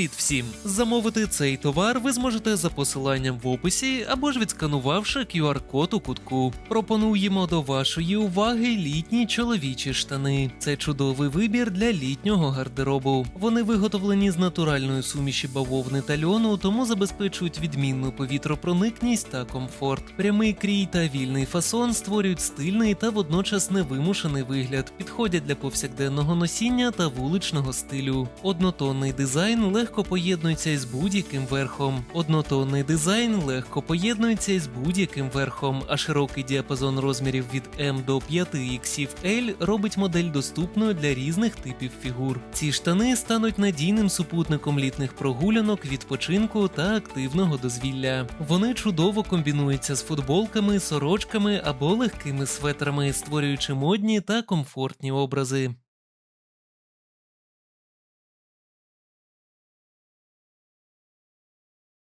Привіт всім! Замовити цей товар ви зможете за посиланням в описі або ж відсканувавши QR-код у кутку. Пропонуємо до вашої уваги літні чоловічі штани. Це чудовий вибір для літнього гардеробу. Вони виготовлені з натуральної суміші бавовни та льону, тому забезпечують відмінну повітропроникність та комфорт. Прямий крій та вільний фасон створюють стильний та водночас невимушений вигляд, підходять для повсякденного носіння та вуличного стилю. Однотонний дизайн легко поєднується із будь-яким верхом. Однотонний дизайн легко поєднується із будь-яким верхом, а широкий діапазон розмірів від М до 5 XL робить модель доступною для різних типів фігур. Ці штани стануть надійним супутником літних прогулянок, відпочинку та активного дозвілля. Вони чудово комбінуються з футболками, сорочками або легкими светрами, створюючи модні та комфортні образи.